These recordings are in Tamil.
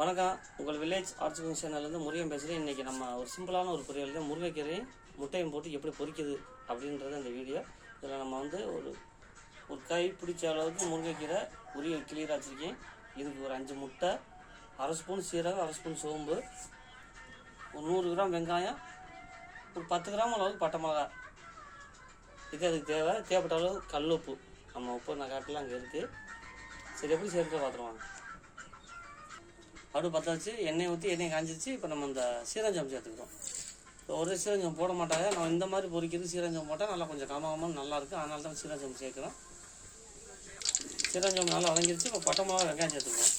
வணக்கம். உங்கள் வில்லேஜ் ஆர்ட்ஸ் சேனல்லேருந்து முருகன் பேசுகிறேன் இன்றைக்கி நம்ம ஒரு சிம்பிளான ஒரு பொரியல் தான். முருங்கைக்கீரையும் முட்டையும் போட்டு எப்படி பொரிக்குது அப்படின்றது இந்த வீடியோ இதில் நம்ம வந்து ஒரு ஒரு கை பிடிச்ச அளவுக்கு முருங்கைக்கீரை உரிய கிளியராக வச்சுருக்கேன். இதுக்கு ஒரு அஞ்சு முட்டை அரை ஸ்பூன் சீரகம் அரை ஸ்பூன் சோம்பு ஒரு நூறு கிராம் வெங்காயம் ஒரு பத்து கிராம் அளவுக்கு பட்டை மிளகா. இது அதுக்கு தேவை. தேவைப்பட்ட அளவு கல் உப்பு. நம்ம உப்பு நான் காட்டில் அங்கே இருக்குது சரி எப்படி சேர்த்து பார்த்துருவாங்க அடுப்பு பற்ற வச்சு எண்ணெய் ஊற்றி எண்ணெய் காஞ்சிச்சு இப்போ நம்ம இந்த சீரஞ்சம் சேர்த்துக்கிறோம். இப்போ ஒரே சீரஞ்சம் போட மாட்டாங்க. நம்ம இந்த மாதிரி பொரிக்கிறது சீரஞ்சம் போட்டால் நல்லா கொஞ்சம் கமகமாக நல்லாயிருக்கும் அதனால தான் சீரஞ்சம் சேர்க்குறோம். சீரஞ்சம் நல்லா வதங்கிருச்சு. இப்போ பட்டை மிளகா வெங்காயம் சேர்த்துக்கிறோம்.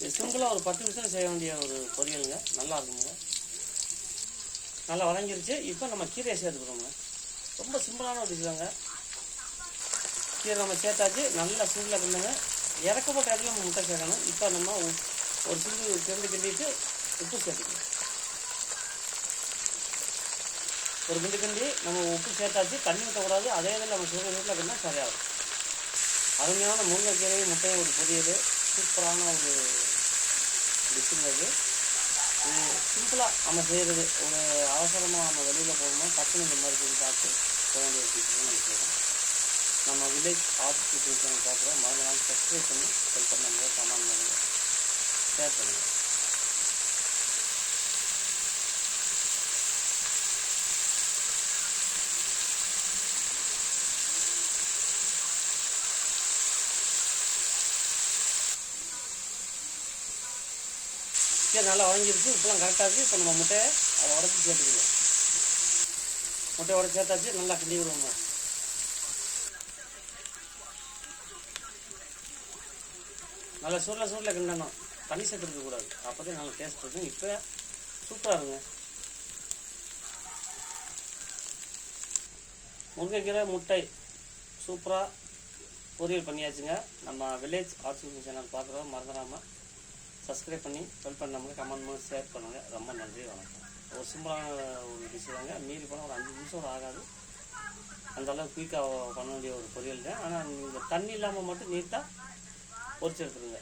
இது சிம்பிளாக ஒரு பத்து நிமிஷம் செய்ய வேண்டிய ஒரு பொரியலுங்க. நல்லா இருக்குங்க. நல்லா வதங்கிருச்சு. இப்போ நம்ம கீரையை சேர்த்துக்கிறோங்க. ரொம்ப சிம்பிளான ஒரு இதுதாங்க. கீரை நம்ம சேர்த்தாச்சு. நல்லா சூடில் கிண்டுங்க. இறக்கப்பட்ட இடத்துல நம்ம முட்டை சேர்க்கணும். இப்போ நம்ம ஒரு சில்லு கிண்டு கிண்டிட்டு உப்பு சேர்த்துக்கணும். ஒரு குண்டு கிண்டி நம்ம உப்பு சேர்த்தாச்சு தண்ணி ஊற்றக்கூடாது அதே இதில் நம்ம சுடு வீட்டில் கிண்டா சரியாகும். அருமையான முருங்கைக்கீரை முட்டையை ஒரு பொரியல் சூப்பரான ஒரு டிஷ்ஷுங்க அது இது. சிம்பிளாக நம்ம செய்கிறது ஒரு அவசரமாக நம்ம வெளியில் போகணும்னா டக்குனு இந்த மாதிரி செஞ்சு பார்த்து போக வேண்டிய நம்ம செய்யணும் நம்ம வில்லேஜ் ஆர்ட் குக்கிங் பார்க்குறோம். மறுநாள் சப்ஸ்கிரைப் பண்ணி ஹெல்ப் பண்ணுங்க. ஷேர் பண்ணுங்கள் சரி நல்லா வதங்கிருச்சு இப்போலாம் கரெக்டாக இருக்குது இப்போ நம்ம முட்டையை அதை உடச்சி சேர்த்துக்கணும். முட்டையை உடச்சி சேர்த்தாச்சு நல்லா கிண்டி விடுவோங்க நல்லா சுருளை சுருளை கிண்டணும். தண்ணி சேர்த்துருக்க கூடாது. அப்போ தான் நல்லா டேஸ்ட் இருக்கும். இப்போ சூப்பராக இருங்க முருங்கைக்கீரை முட்டை சூப்பராக பொரியல் பண்ணியாச்சுங்க. நம்ம வில்லேஜ் ஆர்ட்ஸ் சேனல் பார்க்குறோம் மறந்துடாமல் சப்ஸ்கிரைப் பண்ணி ஹெல்ப் பண்ணாமல் கமெண்ட் பண்ணி ஷேர் பண்ணுங்கள் ரொம்ப நன்றி வணக்கம். ஒரு சிம்பிளான ஒரு டிஷ் தாங்க. மீறி போனால் ஒரு அஞ்சு நிமிஷம் கூட ஆகாது. அந்தளவுக்கு குயிக்காக பண்ண வேண்டிய ஒரு பொரியல் தான். ஆனால் நீங்கள் தண்ணி இல்லாமல் மட்டும் நீட்டாக பொரிச்சு எடுத்துருங்க